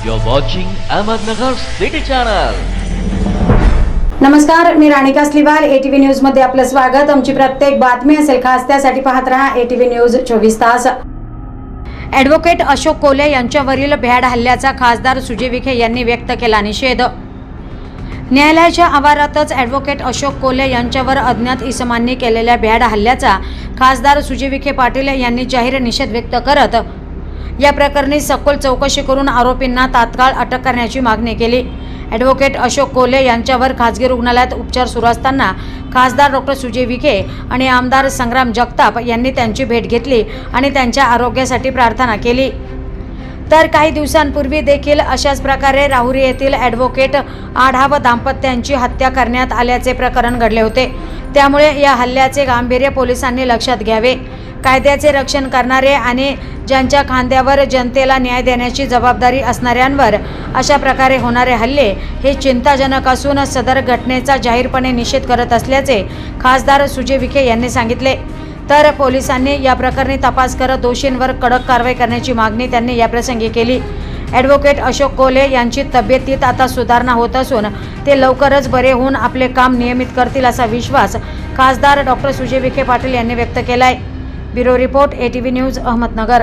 You're watching Ahmednagar City Channel. नमस्कार मी Ranika स्लिवाल. ATV न्यूजमध्ये आपलं स्वागत. आमची प्रत्येक बातमी असेल खास त्यासाठी पाहत राहा एटीव्ही न्यूज चोवीस तास. ॲडव्होकेट अशोक कोले यांच्यावरील भ्याड हल्ल्याचा खासदार सुजय विखे यांनी व्यक्त केला निषेध. न्यायालयाच्या आवारातच ॲडव्होकेट अशोक कोले यांच्यावर अज्ञात इसमांनी केलेल्या भ्याड हल्ल्याचा खासदार सुजय विखे पाटील यांनी जाहीर निषेध व्यक्त करत या प्रकरणी सखोल चौकशी करून आरोपींना तात्काळ अटक करण्याची मागणी केली. ॲडव्होकेट अशोक कोले यांच्यावर खासगी रुग्णालयात उपचार सुरू असताना खासदार डॉक्टर सुजय विखे आणि आमदार संग्राम जगताप यांनी त्यांची भेट घेतली आणि त्यांच्या आरोग्यासाठी प्रार्थना केली. तर काही दिवसांपूर्वी देखील अशाच प्रकारे राहुरी येथील ॲडव्होकेट आढाव दाम्पत्यांची हत्या करण्यात आल्याचे प्रकरण घडले होते. त्यामुळे या हल्ल्याचे गांभीर्य पोलिसांनी लक्षात घ्यावे. कायद्याचे रक्षण करणारे आणि ज्यांच्या खांद्यावर जनतेला न्याय देण्याची जबाबदारी असणाऱ्यांवर अशा प्रकारे होणारे हल्ले हे चिंताजनक असून सदर घटनेचा जाहीरपणे निषेध करत असल्याचे खासदार सुजय विखे यांनी सांगितले. तर पोलिसांनी या प्रकरणी तपास करत दोषींवर कडक कारवाई करण्याची मागणी त्यांनी याप्रसंगी केली. ॲडव्होकेट अशोक कोले यांची तब्येतीत आता सुधारणा होत असून ते लवकरच बरे होऊन आपले काम नियमित करतील असा विश्वास खासदार डॉक्टर सुजय विखे पाटील यांनी व्यक्त केला आहे bureau report ATV news Ahmednagar.